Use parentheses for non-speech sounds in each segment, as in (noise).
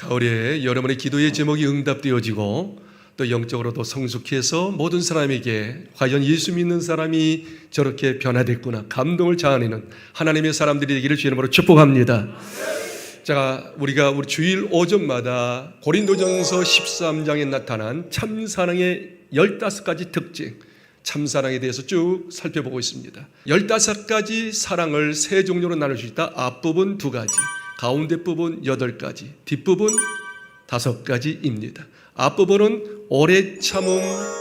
가을에 여러분의 기도의 제목이 응답되어지고 또 영적으로도 성숙해서 모든 사람에게 과연 예수 믿는 사람이 저렇게 변화됐구나 감동을 자아내는 하나님의 사람들이 되기를 주의 이름으로 축복합니다. 자, 우리가 우리 주일 오전마다 고린도전서 13장에 나타난 참 사랑의 15가지 특징, 참 사랑에 대해서 쭉 살펴보고 있습니다. 15가지 사랑을 세 종류로 나눌 수 있다. 앞부분 두 가지, 가운데 부분 여덟 가지, 뒷부분 다섯 가지입니다. 앞부분은 오래 참음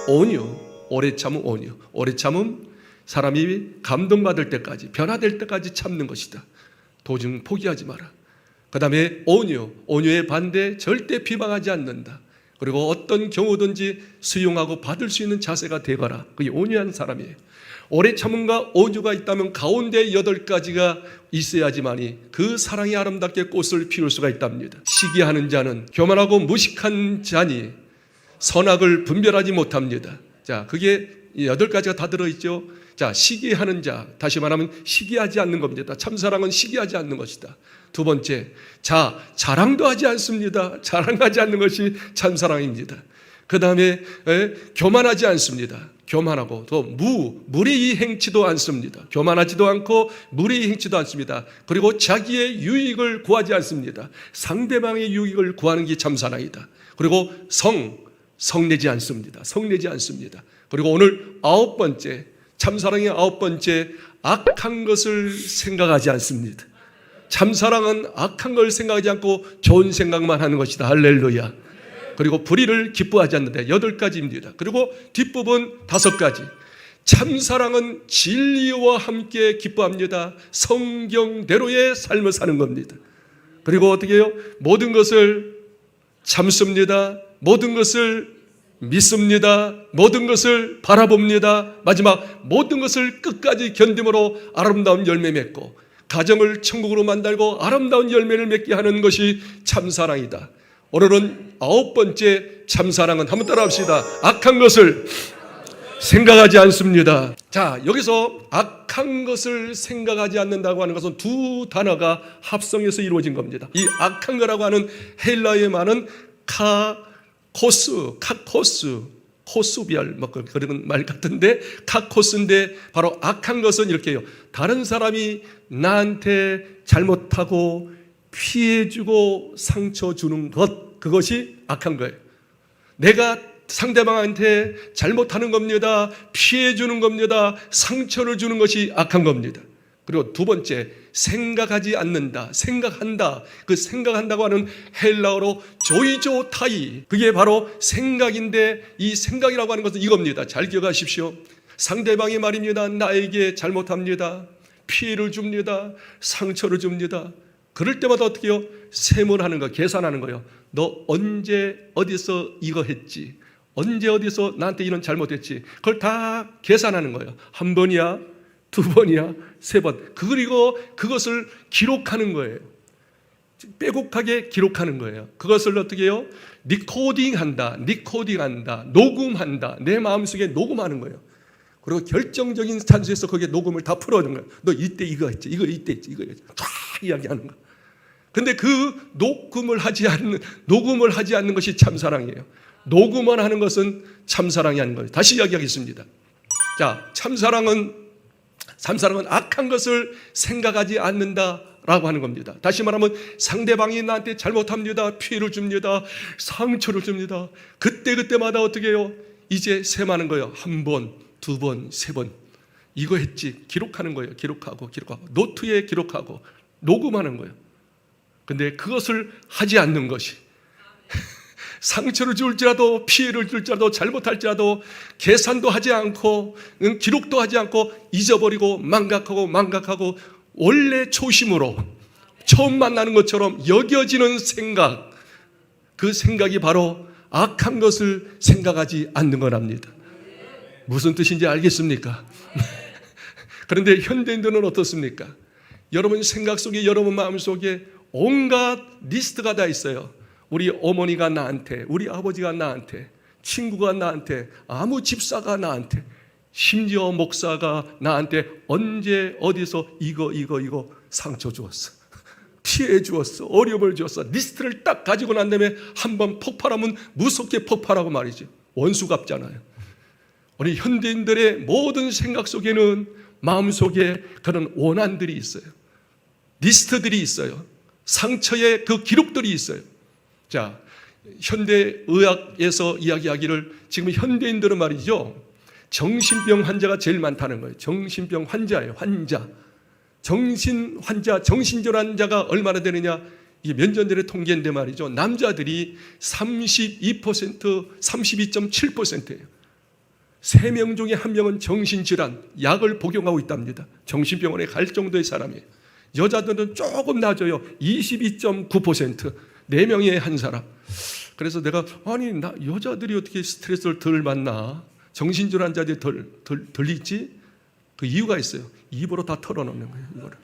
온유, 오래 참음 온유, 오래 참음 사람이 감동받을 때까지 변화될 때까지 참는 것이다. 도중 포기하지 마라. 그 다음에 온유, 온유의 반대 절대 비방하지 않는다. 그리고 어떤 경우든지 수용하고 받을 수 있는 자세가 되거라. 그게 온유한 사람이에요. 오래 참음과 온유가 있다면 가운데 여덟 가지가 있어야지만이 그 사랑이 아름답게 꽃을 피울 수가 있답니다. 시기하는 자는 교만하고 무식한 자니 선악을 분별하지 못합니다. 자, 그게 이 여덟 가지가 다 들어있죠. 자, 시기하는 자, 다시 말하면 시기하지 않는 겁니다. 참사랑은 시기하지 않는 것이다. 두 번째, 자, 자랑도 하지 않습니다. 자랑하지 않는 것이 참사랑입니다. 그 다음에 교만하지 않습니다. 교만하고 또 무, 무례히 행치도 않습니다. 교만하지도 않고 무례히 행치도 않습니다. 그리고 자기의 유익을 구하지 않습니다. 상대방의 유익을 구하는 게 참사랑이다. 그리고 성, 성내지 않습니다. 성내지 않습니다. 그리고 오늘 아홉 번째, 참사랑의 아홉 번째, 악한 것을 생각하지 않습니다. 참사랑은 악한 걸 생각하지 않고 좋은 생각만 하는 것이다. 할렐루야. 그리고 불의를 기뻐하지 않는다. 여덟 가지입니다. 그리고 뒷부분 다섯 가지. 참사랑은 진리와 함께 기뻐합니다. 성경대로의 삶을 사는 겁니다. 그리고 어떻게 해요? 모든 것을 참습니다. 모든 것을 믿습니다. 모든 것을 바라봅니다. 마지막 모든 것을 끝까지 견딤으로 아름다운 열매 맺고 가정을 천국으로 만들고 아름다운 열매를 맺게 하는 것이 참사랑이다. 오늘은 아홉 번째 참사랑은 한번 따라합시다. 악한 것을 생각하지 않습니다. 자, 여기서 악한 것을 생각하지 않는다고 하는 것은 두 단어가 합성해서 이루어진 겁니다. 이 악한 거라고 하는 헬라의 말은 카코스, 카코스, 코스별 뭐 그런 말 같은데 카코스인데 바로 악한 것은 이렇게요. 다른 사람이 나한테 잘못하고 피해주고 상처 주는 것 그것이 악한 거예요. 내가 상대방한테 잘못하는 겁니다. 피해 주는 겁니다. 상처를 주는 것이 악한 겁니다. 그리고 두 번째, 생각하지 않는다. 생각한다. 그 생각한다고 하는 헬라어로 조이조타이. 그게 바로 생각인데 이 생각이라고 하는 것은 이겁니다. 잘 기억하십시오. 상대방이 말입니다. 나에게 잘못합니다. 피해를 줍니다. 상처를 줍니다. 그럴 때마다 어떻게 해요? 세문하는 거, 계산하는 거예요. 너 언제 어디서 이거 했지? 언제 어디서 나한테 이런 잘못했지? 그걸 다 계산하는 거예요. 한 번이야, 두 번이야, 세 번. 그리고 그것을 기록하는 거예요. 빼곡하게 기록하는 거예요. 그것을 어떻게 해요? 리코딩 한다, 리코딩 한다, 녹음한다. 내 마음속에 녹음하는 거예요. 그리고 결정적인 찬수에서 거기에 녹음을 다 풀어주는 거예요. 너 이때 이거 했지, 이거 이때 했지, 이거 했지. 쫙 이야기하는 거. 근데 그 녹음을 하지 않는, 녹음을 하지 않는 것이 참사랑이에요. 녹음만 하는 것은 참사랑이 아닌 거예요. 다시 이야기하겠습니다. 자, 참사랑은, 참사랑은 악한 것을 생각하지 않는다 라고 하는 겁니다. 다시 말하면 상대방이 나한테 잘못합니다. 피해를 줍니다. 상처를 줍니다. 그때그때마다 어떻게 해요? 이제 셈하는 거예요. 한 번, 두 번, 세 번. 이거 했지. 기록하는 거예요. 기록하고, 기록하고. 노트에 기록하고, 녹음하는 거예요. 근데 그것을 하지 않는 것이 상처를 줄지라도 피해를 줄지라도 잘못할지라도 계산도 하지 않고 기록도 하지 않고 잊어버리고 망각하고 망각하고 원래 초심으로 처음 만나는 것처럼 여겨지는 생각 그 생각이 바로 악한 것을 생각하지 않는 거랍니다. 무슨 뜻인지 알겠습니까? (laughs) 그런데 현대인들은 어떻습니까? 여러분 생각 속에 여러분 마음 속에 온갖 리스트가 다 있어요. 우리 어머니가 나한테, 우리 아버지가 나한테, 친구가 나한테, 아무 집사가 나한테, 심지어 목사가 나한테 언제 어디서 이거 이거 이거 상처 주었어. (laughs) 피해 주었어. 어려움을 주었어. 리스트를 딱 가지고 난 다음에 한 번 폭발하면 무섭게 폭발하고 말이죠. 원수 같잖아요. 우리 현대인들의 모든 생각 속에는 마음속에 그런 원한들이 있어요. 리스트들이 있어요. 상처의 그 기록들이 있어요. 자, 현대 의학에서 이야기하기를 지금 현대인들은 말이죠. 정신병 환자가 제일 많다는 거예요. 정신병 환자예요. 환자. 정신 환자, 정신질환자가 얼마나 되느냐? 이게 전에 통계인데 말이죠. 남자들이 32%, 32.7%예요. 세 명 중에 한 명은 정신질환, 약을 복용하고 있답니다. 정신병원에 갈 정도의 사람이에요. 여자들은 조금 낮아요. 22.9%. 네 명에 한 사람. 그래서 내가 아니 나 여자들이 어떻게 스트레스를 덜 받나? 정신질 환자들이 덜, 덜, 덜 있지? 그 이유가 있어요. 입으로 다 털어놓는 거예요. 이거를.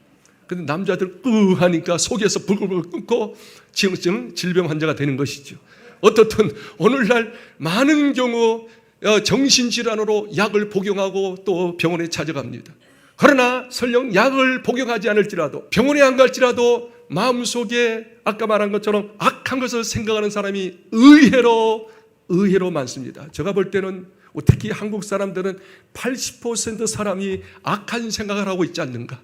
근데 남자들 으 하니까 속에서 불글불글 끓고 지금 질병 환자가 되는 것이죠. 어떻든 오늘날 많은 경우 어, 정신질환으로 약을 복용하고 또 병원에 찾아갑니다. 그러나 설령 약을 복용하지 않을지라도 병원에 안 갈지라도 마음속에 아까 말한 것처럼 악한 것을 생각하는 사람이 의외로 의외로 많습니다. 제가 볼 때는 특히 한국 사람들은 80% 사람이 악한 생각을 하고 있지 않는가.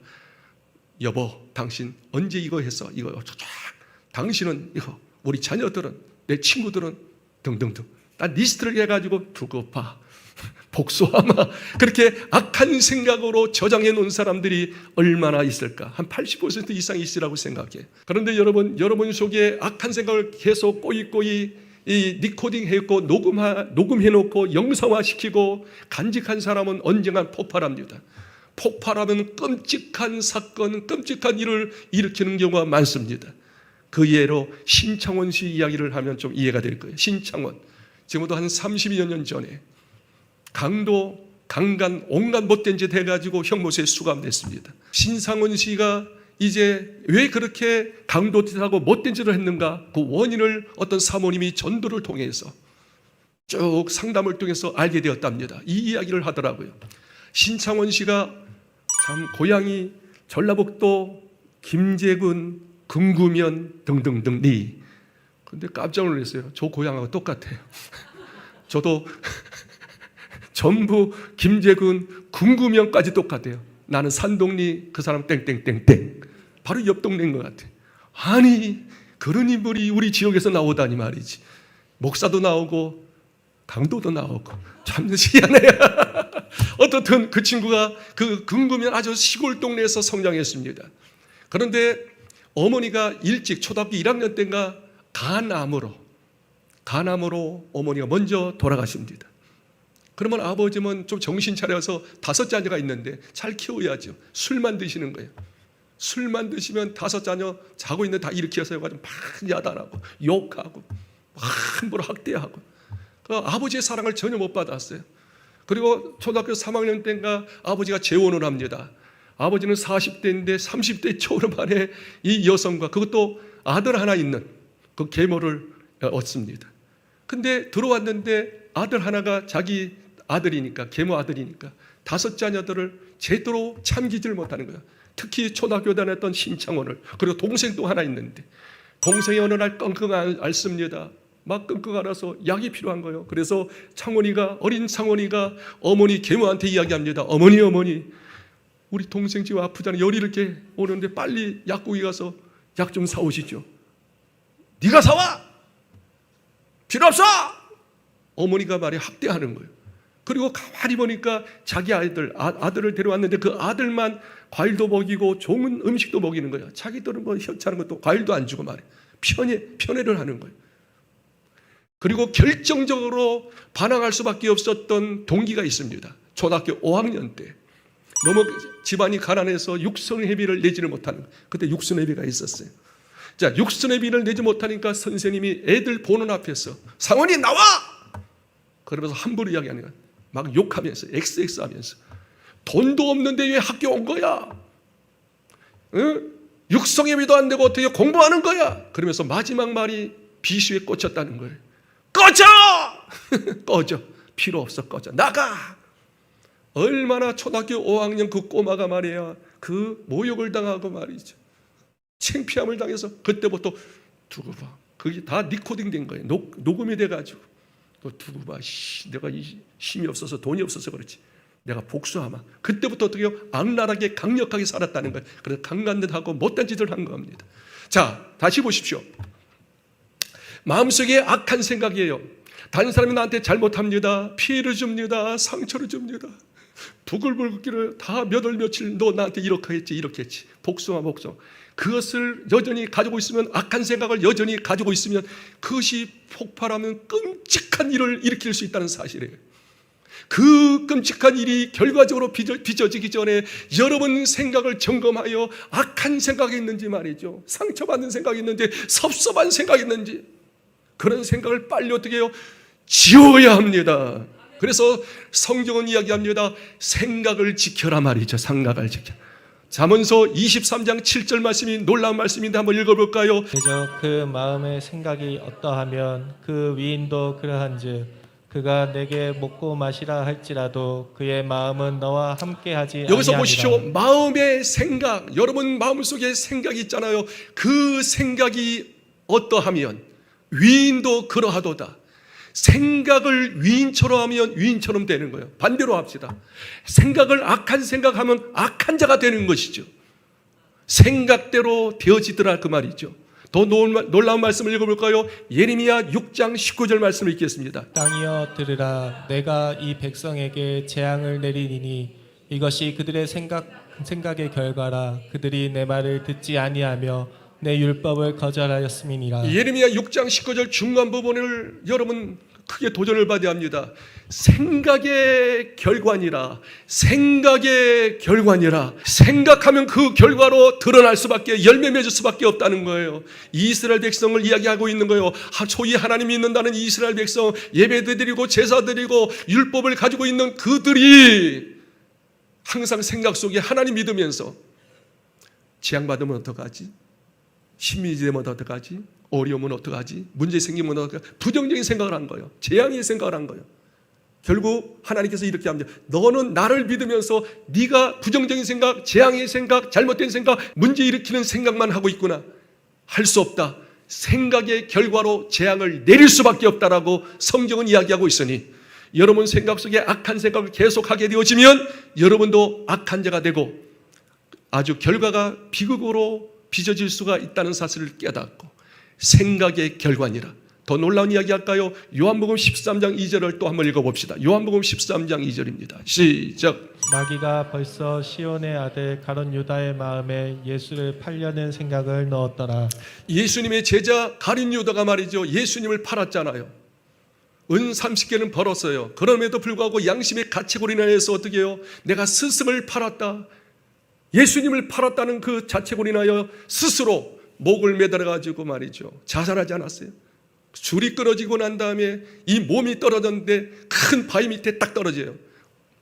여보, 당신 언제 이거 했어? 이거 쫙. 당신은 이거, 우리 자녀들은, 내 친구들은 등등등. 다 리스트를 해가지고 두고 봐. 복수하마. 그렇게 악한 생각으로 저장해 놓은 사람들이 얼마나 있을까? 한80% 이상 있으라고 생각해. 그런데 여러분, 여러분 속에 악한 생각을 계속 꼬이꼬이 이 니코딩 해놓고 녹음하, 녹음해놓고 영상화시키고 간직한 사람은 언젠간 폭발합니다. 폭발하면 끔찍한 사건, 끔찍한 일을 일으키는 경우가 많습니다. 그 예로 신창원 씨 이야기를 하면 좀 이해가 될 거예요. 신창원. 지금부터 한 30여 년 전에 강도, 강간, 온갖 못된 짓 해가지고 형무소에 수감됐습니다. 신상원 씨가 이제 왜 그렇게 강도 짓하고 못된 짓을 했는가 그 원인을 어떤 사모님이 전도를 통해서 쭉 상담을 통해서 알게 되었답니다. 이 이야기를 하더라고요. 신창원 씨가 참 고향이 전라북도 김제군 금구면 등등등 리. 근데 깜짝 놀랐어요. 저 고향하고 똑같아요. (laughs) 저도 (laughs) 전부 김제군 금구면까지 똑같아요. 나는 산동리 그 사람 땡땡땡땡. 바로 옆 동네인 것 같아. 아니 그런 인물이 우리 지역에서 나오다니 말이지. 목사도 나오고 강도도 나오고 참 희한해요. (laughs) 어떻든 그 친구가 그 금구면 아주 시골 동네에서 성장했습니다. 그런데 어머니가 일찍 초등학교 1학년 때인가 간암으로 간암으로 어머니가 먼저 돌아가십니다. 그러면 아버지는 좀 정신 차려서 다섯 자녀가 있는데 잘 키워야죠. 술만 드시는 거예요. 술만 드시면 다섯 자녀 자고 있는 다 일으켜서 막 야단하고 욕하고 막 함부로 학대하고 그 아버지의 사랑을 전혀 못 받았어요. 그리고 초등학교 3학년 때인가 아버지가 재혼을 합니다. 아버지는 40대인데 30대 초반에 이 여성과 그것도 아들 하나 있는 그 계모를 얻습니다. 근데 들어왔는데 아들 하나가 자기 아들이니까 계모 아들이니까 다섯 자녀들을 제대로 참기질 못하는 거야. 특히 초등학교 다녔던 신창원을 그리고 동생 또 하나 있는데 동생이 어느 날 끙끙 앓습니다. 막 끙끙 앓아서 약이 필요한 거예요. 그래서 창원이가 어린 창원이가 어머니 계모한테 이야기합니다. 어머니 어머니 우리 동생 지금 아프잖아. 열이 이렇게 오는데 빨리 약국에 가서 약 좀 사오시죠. 네가 사와. 필요 없어. 어머니가 말이 학대하는 거예요. 그리고 가만히 보니까 자기 아이들 아, 들을 데려왔는데 그 아들만 과일도 먹이고 좋은 음식도 먹이는 거야. 자기들은 뭐 현찮은 것도 과일도 안 주고 말해. 편애 편애를 하는 거예요. 그리고 결정적으로 반항할 수밖에 없었던 동기가 있습니다. 초등학교 5학년 때 너무 집안이 가난해서 육선회비를 내지를 못하는 그때 육선회비가 있었어요. 자 육선회비를 내지 못하니까 선생님이 애들 보는 앞에서 상원이 나와 그러면서 함부로 이야기하는 거야. 막 욕하면서 XX 하면서 돈도 없는데 왜 학교 온 거야? 응? 육성예비도 안 되고 어떻게 공부하는 거야? 그러면서 마지막 말이 비수에 꽂혔다는 거예요. 꺼져! (laughs) 꺼져. 필요 없어 꺼져. 나가! 얼마나 초등학교 5학년 그 꼬마가 말이야. 그 모욕을 당하고 말이죠. 창피함을 당해서 그때부터 두고 봐. 그게 다 니코딩 된 거예요. 녹, 녹음이 돼가지고 또 두고 봐. 씨, 내가 이 힘이 없어서 돈이 없어서 그렇지. 내가 복수하마. 그때부터 어떻게 요 악랄하게 강력하게 살았다는 거예요. 그래서 강간 듯 하고 못된 짓을 한 겁니다. 자, 다시 보십시오. 마음속에 악한 생각이에요. 다른 사람이 나한테 잘못합니다. 피해를 줍니다. 상처를 줍니다. 부글부글기를 다 몇 월 며칠 너 나한테 이렇게 했지 이렇게 했지 복수와 복수 그것을 여전히 가지고 있으면 악한 생각을 여전히 가지고 있으면 그것이 폭발하면 끔찍한 일을 일으킬 수 있다는 사실이에요. 그 끔찍한 일이 결과적으로 빚어, 빚어 지기 전에 여러분 생각을 점검하여 악한 생각이 있는지 말이죠. 상처받는 생각이 있는지 섭섭한 생각이 있는지 그런 생각을 빨리 어떻게 해요? 지워야 합니다. 그래서 성경은 이야기합니다. 생각을 지켜라 말이죠. 생각을 지켜. 잠언서 23장 7절 말씀이 놀라운 말씀인데 한번 읽어볼까요? 그저 그 마음의 생각이 어떠하면 그 위인도 그러한즉 그가 내게 먹고 마시라 할지라도 그의 마음은 너와 함께하지 여기서 아니하니라. 보십시오. 마음의 생각, 여러분 마음 속에 생각이 있잖아요. 그 생각이 어떠하면 위인도 그러하도다. 생각을 위인처럼 하면 위인처럼 되는 거예요. 반대로 합시다. 생각을 악한 생각하면 악한 자가 되는 것이죠. 생각대로 되어지더라 그 말이죠. 더 놀- 놀라운 말씀을 읽어볼까요? 예레미야 6장 19절 말씀을 읽겠습니다. 땅이여 들으라 내가 이 백성에게 재앙을 내리니 이것이 그들의 생각 생각의 결과라 그들이 내 말을 듣지 아니하며 내 율법을 거절하였음이니라 예레미야 6장 19절 중간 부분을 여러분 크게 도전을 받아야 합니다. 생각의 결과니라. 생각의 결과니라. 생각하면 그 결과로 드러날 수밖에 열매 맺을 수밖에 없다는 거예요. 이스라엘 백성을 이야기하고 있는 거예요. 하- 소위 하나님이 있는다는 이스라엘 백성 예배 드리고 제사 드리고 율법을 가지고 있는 그들이 항상 생각 속에 하나님 믿으면서 재앙받으면 어떡하지? 힘이 되면 어떡하지? 어려우면 어떡하지? 문제 생기면 어떡하지? 부정적인 생각을 한 거예요. 재앙의 생각을 한 거예요. 결국 하나님께서 이렇게 합니다. 너는 나를 믿으면서 네가 부정적인 생각, 재앙의 생각, 잘못된 생각, 문제 일으키는 생각만 하고 있구나. 할 수 없다. 생각의 결과로 재앙을 내릴 수밖에 없다라고 성경은 이야기하고 있으니 여러분 생각 속에 악한 생각을 계속하게 되어지면 여러분도 악한 자가 되고 아주 결과가 비극으로 빚어질 수가 있다는 사실을 깨닫고 생각의 결과니라. 더 놀라운 이야기 할까요? 요한복음 13장 2절을 또 한번 읽어봅시다. 요한복음 13장 2절입니다. 시작. 마귀가 벌써 시온의 아들 가론 유다의 마음에 예수를 팔려는 생각을 넣었더라 예수님의 제자 가린 유다가 말이죠. 예수님을 팔았잖아요. 은 30개는 벌었어요. 그럼에도 불구하고 양심의 가책으로 인하여서 어떻게 해요? 내가 스승을 팔았다. 예수님을 팔았다는 그 자책으로 인하여 스스로 목을 매달아 가지고 말이죠. 자살하지 않았어요. 줄이 끊어지고 난 다음에 이 몸이 떨어졌는데 큰 바위 밑에 딱 떨어져요.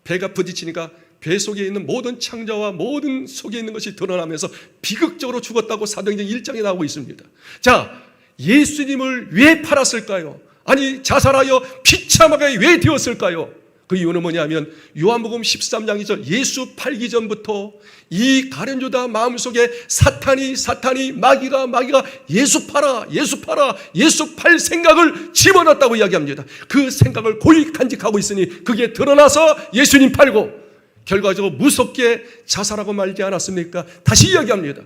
배가 부딪히니까 배 속에 있는 모든 창자와 모든 속에 있는 것이 드러나면서 비극적으로 죽었다고 사도행전 1장에 나오고 있습니다. 자, 예수님을 왜 팔았을까요? 아니, 자살하여 비참하게 왜 되었을까요? 그 이유는 뭐냐면 요한복음 13장 2절 예수 팔기 전부터 이 가련 유다 마음속에 사탄이 사탄이 마귀가 마귀가 예수 팔아 예수 팔아 예수 팔 생각을 집어넣었다고 이야기합니다. 그 생각을 고이 간직하고 있으니 그게 드러나서 예수님 팔고 결과적으로 무섭게 자살하고 말지 않았습니까? 다시 이야기합니다.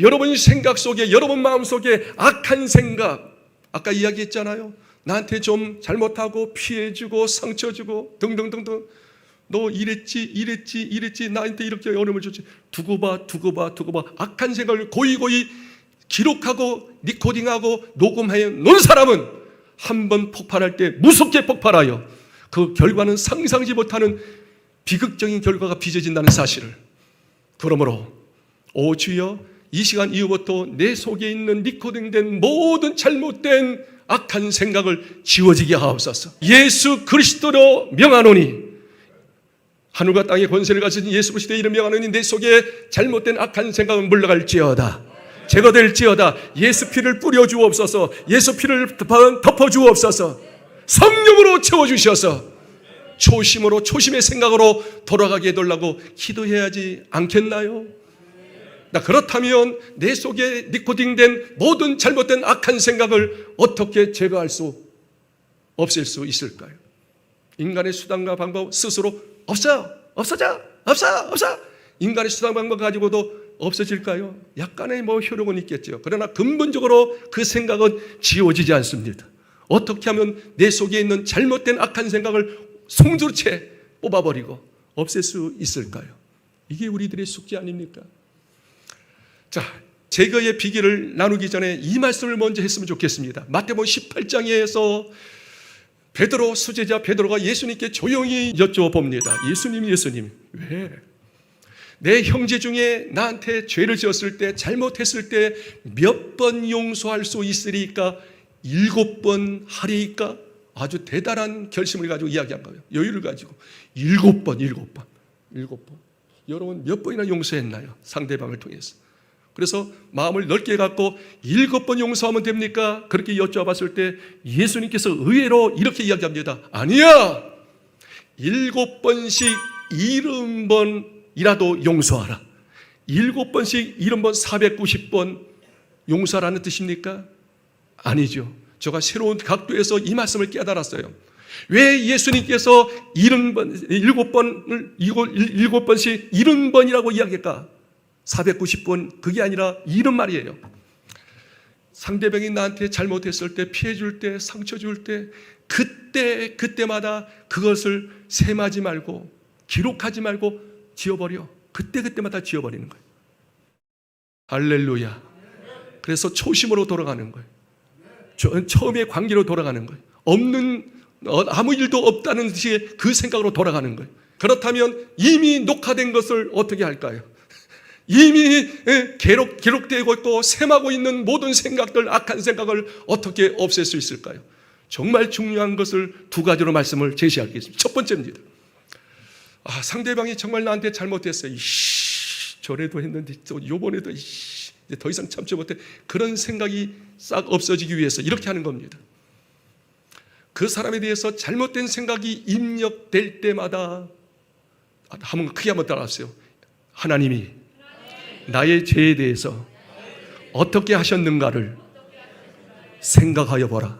여러분 생각 속에 여러분 마음 속에 악한 생각 아까 이야기했잖아요. 나한테 좀 잘못하고 피해주고 상처주고 등등등등. 너 이랬지 이랬지 이랬지. 나한테 이렇게 어려움을 줬지. 두고 봐 두고 봐 두고 봐. 악한 생각을 고이고이 기록하고 니코딩하고 녹음해 놓은 사람은 한 번 폭발할 때 무섭게 폭발하여 그 결과는 상상지 못하는 비극적인 결과가 빚어진다는 사실을. 그러므로 오 주여 이 시간 이후부터 내 속에 있는 니코딩된 모든 잘못된 악한 생각을 지워지게 하옵소서. 예수 그리스도로 명하노니 하늘과 땅의 권세를 가진 예수 그리스도의 이름 명하노니 내 속에 잘못된 악한 생각은 물러갈지어다. 제거될지어다. 예수 피를 뿌려 주옵소서. 예수 피를 덮어 주옵소서. 성령으로 채워 주셔서 초심으로 초심의 생각으로 돌아가게 해달라고 기도해야지 않겠나요? 나 그렇다면 내 속에 니코딩된 모든 잘못된 악한 생각을 어떻게 제거할 수 없앨 수 있을까요? 인간의 수단과 방법 스스로 없어 없어져 없어 없어 인간의 수단 방법 가지고도 없어질까요? 약간의 뭐 효력은 있겠죠. 그러나 근본적으로 그 생각은 지워지지 않습니다. 어떻게 하면 내 속에 있는 잘못된 악한 생각을 송두리째 뽑아버리고 없앨 수 있을까요? 이게 우리들의 숙제 아닙니까? 자, 제거의 비결을 나누기 전에 이 말씀을 먼저 했으면 좋겠습니다. 마태복음 18장에서 베드로 수제자 베드로가 예수님께 조용히 여쭤봅니다. 예수님, 예수님, 왜? 내 형제 중에 나한테 죄를 지었을 때, 잘못했을 때 몇 번 용서할 수 있으리까? 일곱 번 하리까? 아주 대단한 결심을 가지고 이야기한 거예요. 여유를 가지고. 일곱 번, 일곱 번, 일곱 번. 여러분 몇 번이나 용서했나요? 상대방을 통해서. 그래서 마음을 넓게 갖고 일곱 번 용서하면 됩니까? 그렇게 여쭤봤을 때 예수님께서 의외로 이렇게 이야기합니다. 아니야! 일곱 번씩 일흔 번이라도 용서하라. 일곱 번씩 일흔 번 490번 용서하라는 뜻입니까? 아니죠. 제가 새로운 각도에서 이 말씀을 깨달았어요. 왜 예수님께서 일흔 번, 일곱 번을, 일곱 번씩 일흔 번이라고 이야기할까? 490번, 그게 아니라 이런 말이에요. 상대방이 나한테 잘못했을 때, 피해 줄 때, 상처 줄 때, 그때, 그때마다 그것을 셈하지 말고, 기록하지 말고, 지워버려. 그때, 그때마다 지워버리는 거예요. 할렐루야. 그래서 초심으로 돌아가는 거예요. 저- 처음의 관계로 돌아가는 거예요. 없는 어, 아무 일도 없다는 듯이 그 생각으로 돌아가는 거예요. 그렇다면 이미 녹화된 것을 어떻게 할까요? 이미 예, 기록, 기록되고 있고 셈하고 있는 모든 생각들, 악한 생각을 어떻게 없앨 수 있을까요? 정말 중요한 것을 두 가지로 말씀을 제시하겠습니다. 첫 번째입니다. 아, 상대방이 정말 나한테 잘못했어요. 이씨, 저래도 했는데 또 요번에도 이씨, 더 이상 참지 못해. 그런 생각이 싹 없어지기 위해서 이렇게 하는 겁니다. 그 사람에 대해서 잘못된 생각이 입력될 때마다 한번 크게 한번 따라하세요. 하나님이 나의 죄에 대해서 어떻게 하셨는가를 생각하여 보라.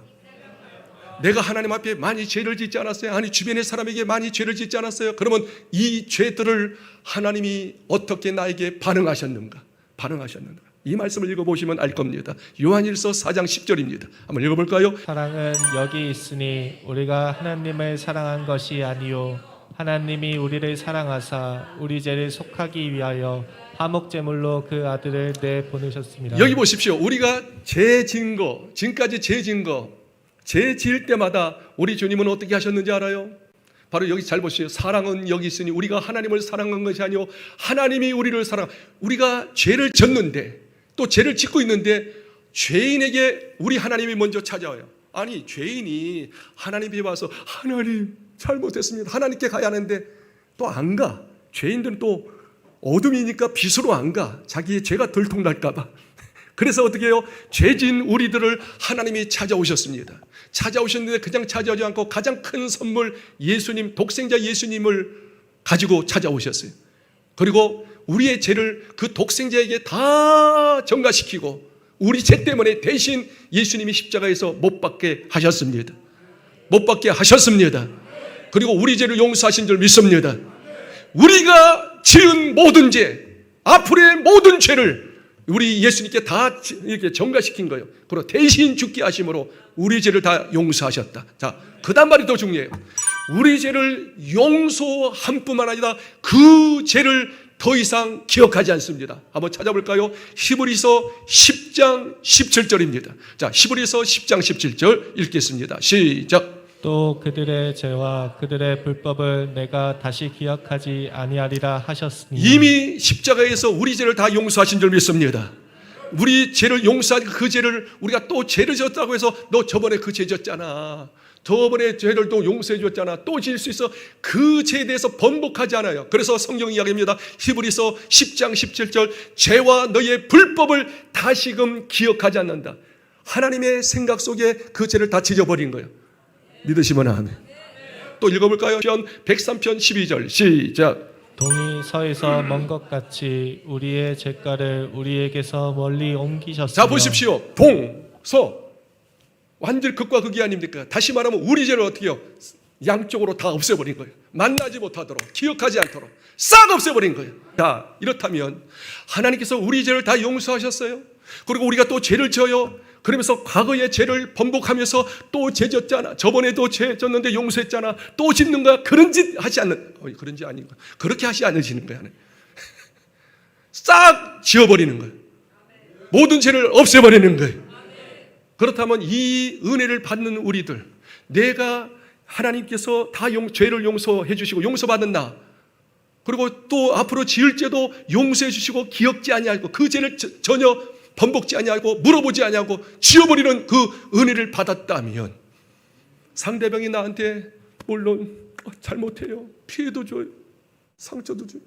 내가 하나님 앞에 많이 죄를 짓지 않았어요? 아니 주변의 사람에게 많이 죄를 짓지 않았어요? 그러면 이 죄들을 하나님이 어떻게 나에게 반응하셨는가? 반응하셨는가? 이 말씀을 읽어보시면 알 겁니다. 요한일서 4장 10절입니다. 한번 읽어볼까요? 사랑은 여기 있으니 우리가 하나님을 사랑한 것이 아니요 하나님이 우리를 사랑하사 우리 죄를 속하기 위하여 화목 제물로 그 아들을 내 보내셨습니다. 여기 보십시오. 우리가 죄 지은 거, 지금까지 죄 지은 거, 죄 지을 때마다 우리 주님은 어떻게 하셨는지 알아요? 바로 여기 잘 보시죠. 사랑은 여기 있으니 우리가 하나님을 사랑한 것이 아니요 하나님이 우리를 사랑. 우리가 죄를 졌는데 또 죄를 짓고 있는데 죄인에게 우리 하나님이 먼저 찾아와요. 아니 죄인이 하나님께 와서 하나님 잘못했습니다. 하나님께 가야 하는데 또 안 가. 죄인들은 또 어둠이니까 빛으로 안 가. 자기의 죄가 들통날까 봐. 그래서 어떻게 해요? 죄진 우리들을 하나님이 찾아오셨습니다. 찾아오셨는데 그냥 찾아오지 않고 가장 큰 선물 예수님, 독생자 예수님을 가지고 찾아오셨어요. 그리고 우리의 죄를 그 독생자에게 다 전가시키고 우리 죄 때문에 대신 예수님이 십자가에서 못 받게 하셨습니다. 못 받게 하셨습니다. 그리고 우리 죄를 용서하신 줄 믿습니다. 우리가 지은 모든 죄, 앞으로의 모든 죄를 우리 예수님께 다 이렇게 전가시킨 거예요. 그리고 대신 죽게 하심으로 우리 죄를 다 용서하셨다. 자, 그 다음 말이 더 중요해요. 우리 죄를 용서한 뿐만 아니라 그 죄를 더 이상 기억하지 않습니다. 한번 찾아볼까요? 히브리서 10장 17절입니다. 자, 히브리서 10장 17절 읽겠습니다. 시작. 또 그들의 죄와 그들의 불법을 내가 다시 기억하지 아니하리라 하셨으니 이미 십자가에서 우리 죄를 다 용서하신 줄 믿습니다. 우리 죄를 용서한 그 죄를 우리가 또 죄를 졌다고 해서 너 저번에 그 죄 졌잖아. 저번에 죄를 또 용서해 줬잖아. 또 지을 수 있어. 그 죄에 대해서 번복하지 않아요. 그래서 성경 이야기입니다. 히브리서 10장 17절 죄와 너의 불법을 다시금 기억하지 않는다. 하나님의 생각 속에 그 죄를 다 지져버린 거예요. 믿으시면 아멘. 또 읽어볼까요? 편 103편 12절 시작. 동이 서에서 먼 것 같이 우리의 죄가를 우리에게서 멀리 옮기셨으며 자 보십시오. 동, 서 완전 극과 극이 아닙니까? 다시 말하면 우리 죄를 어떻게? 양쪽으로 다 없애버린 거예요. 만나지 못하도록 기억하지 않도록 싹 없애버린 거예요. 자 이렇다면 하나님께서 우리 죄를 다 용서하셨어요. 그리고 우리가 또 죄를 져요. 그러면서 과거의 죄를 번복하면서 또 죄 졌잖아. 저번에도 죄 졌는데 용서했잖아. 또 짓는 거야. 그런 짓 하지 않는, 어, 그런 짓 아닌 거야. 그렇게 하지 않으시는 거야. (laughs) 싹 지워버리는 거예요. 모든 죄를 없애버리는 거예요. 그렇다면 이 은혜를 받는 우리들, 내가 하나님께서 다 용, 죄를 용서해 주시고 용서받은 나, 그리고 또 앞으로 지을 죄도 용서해 주시고 기억지 아니하고 그 죄를 저- 전혀 번복지 아니하고 물어보지 아니하고 지워버리는 그 은혜를 받았다면 상대방이 나한테 물론 어, 잘못해요. 피해도 줘요. 상처도 줘요.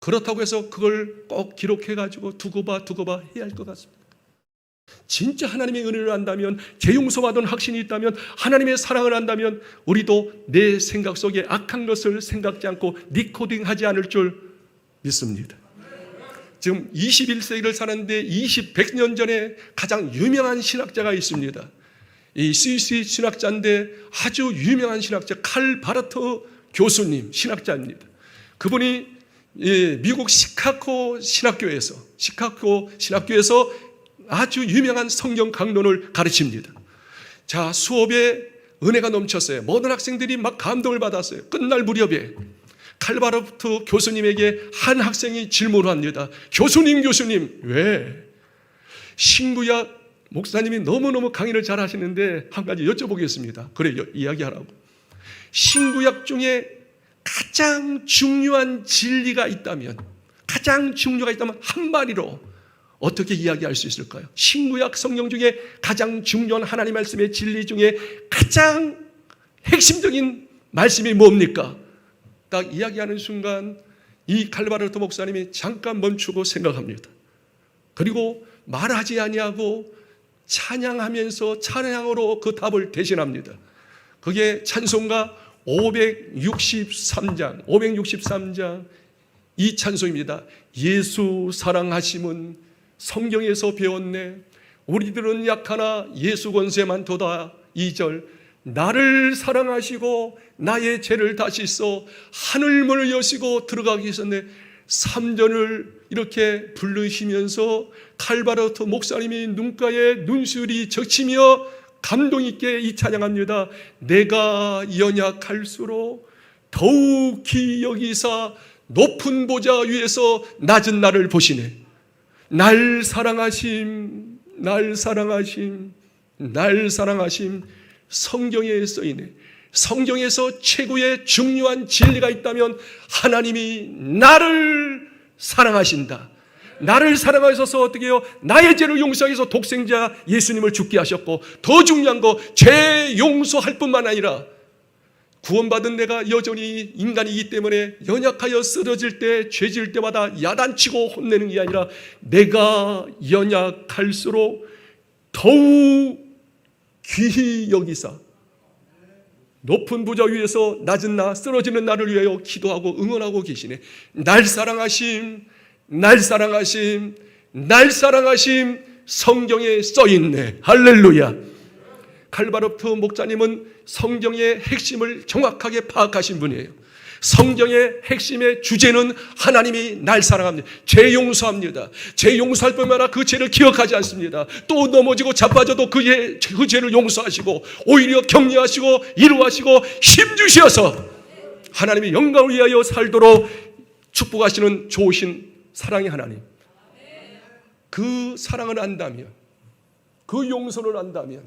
그렇다고 해서 그걸 꼭 기록해 가지고 두고 봐 두고 봐 해야 할 것 같습니다. 진짜 하나님의 은혜를 안다면 재용서받은 확신이 있다면 하나님의 사랑을 안다면 우리도 내 생각 속에 악한 것을 생각지 않고 니코딩하지 않을 줄 믿습니다. 지금 21세기를 사는데 20, 100년 전에 가장 유명한 신학자가 있습니다. 이 스위스 신학자인데 아주 유명한 신학자 칼 바르트 교수님 신학자입니다. 그분이 예, 미국 시카고 신학교에서 시카고 신학교에서 아주 유명한 성경 강론을 가르칩니다. 자 수업에 은혜가 넘쳤어요. 모든 학생들이 막 감동을 받았어요. 끝날 무렵에 칼바르트 교수님에게 한 학생이 질문을 합니다. 교수님, 교수님, 왜 신구약 목사님이 너무너무 강의를 잘 하시는데 한 가지 여쭤보겠습니다. 그래, 요 이야기하라고. 신구약 중에 가장 중요한 진리가 있다면, 가장 중요가 있다면 한마디로 어떻게 이야기할 수 있을까요? 신구약 성경 중에 가장 중요한 하나님 말씀의 진리 중에 가장 핵심적인 말씀이 뭡니까? 딱 이야기하는 순간 이 칼바르토 목사님이 잠깐 멈추고 생각합니다. 그리고 말하지 아니하고 찬양하면서 찬양으로 그 답을 대신합니다. 그게 찬송가 563장, 563장 이 찬송입니다. 예수 사랑하심은 성경에서 배웠네. 우리들은 약하나 예수 권세 많도다. 2절 나를 사랑하시고 나의 죄를 다시 써 하늘문을 여시고 들어가기 위해서네 3절을 이렇게 부르시면서 칼바르트 목사님이 눈가에 눈술이 적치며 감동 있게 이 찬양합니다. 내가 연약할수록 더욱히 여기사 높은 보좌 위에서 낮은 나를 보시네. 날 사랑하심, 날 사랑하심, 날 사랑하심 성경에 써있네. 성경에서 최고의 중요한 진리가 있다면 하나님이 나를 사랑하신다. 나를 사랑하셔서 어떻게 해요? 나의 죄를 용서해서 독생자 예수님을 죽게 하셨고 더 중요한 거 죄 용서할 뿐만 아니라 구원받은 내가 여전히 인간이기 때문에 연약하여 쓰러질 때, 죄질 때마다 야단치고 혼내는 게 아니라 내가 연약할수록 더욱 귀히 여기사 높은 부자 위에서 낮은 나, 쓰러지는 나를 위하여 기도하고 응원하고 계시네. 날 사랑하심, 날 사랑하심, 날 사랑하심 성경에 써 있네. 할렐루야. 칼바르트 목사님은 성경의 핵심을 정확하게 파악하신 분이에요. 성경의 핵심의 주제는 하나님이 날 사랑합니다. 죄 용서합니다. 죄 용서할 뿐만 아니라 그 죄를 기억하지 않습니다. 또 넘어지고 자빠져도 그, 죄, 그 죄를 용서하시고 오히려 격려하시고 이루하시고 힘주셔서 하나님의 영광을 위하여 살도록 축복하시는 좋으신 사랑의 하나님. 그 사랑을 안다면 그 용서를 안다면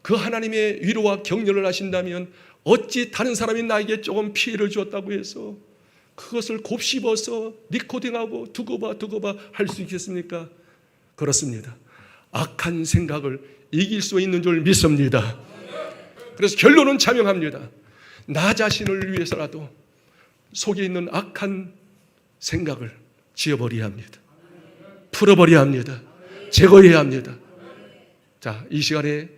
그 하나님의 위로와 격려를 하신다면 어찌 다른 사람이 나에게 조금 피해를 주었다고 해서 그것을 곱씹어서 리코딩하고 두고 봐 두고 봐 할 수 있겠습니까? 그렇습니다. 악한 생각을 이길 수 있는 줄 믿습니다. 그래서 결론은 자명합니다. 나 자신을 위해서라도 속에 있는 악한 생각을 지어버려야 합니다. 풀어버려야 합니다. 제거해야 합니다. 자, 이 시간에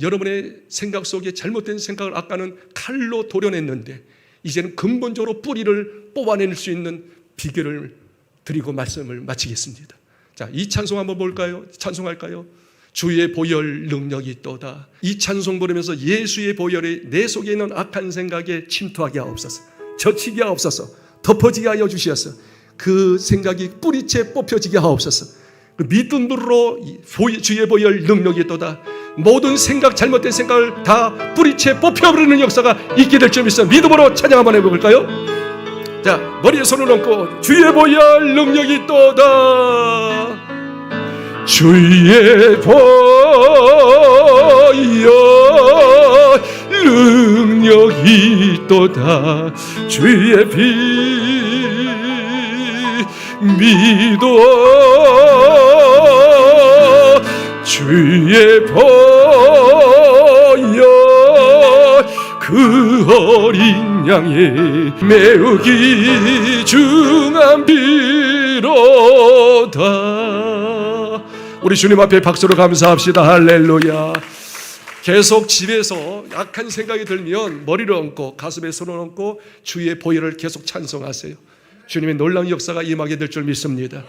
여러분의 생각 속에 잘못된 생각을 아까는 칼로 도려냈는데 이제는 근본적으로 뿌리를 뽑아낼 수 있는 비결을 드리고 말씀을 마치겠습니다. 자, 이 찬송 한번 볼까요? 찬송할까요? 주의 보혈 능력이 있도다. 이 찬송 부르면서 예수의 보혈이 내 속에 있는 악한 생각에 침투하게 하옵소서. 젖히게 하옵소서. 덮어지게 하여 주시옵소서. 그 생각이 뿌리채 뽑혀지게 하옵소서. 그 믿음으로 주의 보혈 능력이 있도다. 모든 생각 잘못된 생각을 다 뿌리채 뽑혀버리는 역사가 있게 될 줄 믿어 믿음으로 찬양 한번 해볼까요? 자 머리에 손을 얹고 주의 보혈 능력이 있도다. 주의 보혈 능력이 있도다 주의 피 믿어 주의 보혈 그 어린 양의 매우 귀중한 비로다. 우리 주님 앞에 박수로 감사합시다. 할렐루야. 계속 집에서 약한 생각이 들면 머리를 얹고 가슴에 손을 얹고 주의 보혈을 계속 찬송하세요. 주님의 놀라운 역사가 임하게 될 줄 믿습니다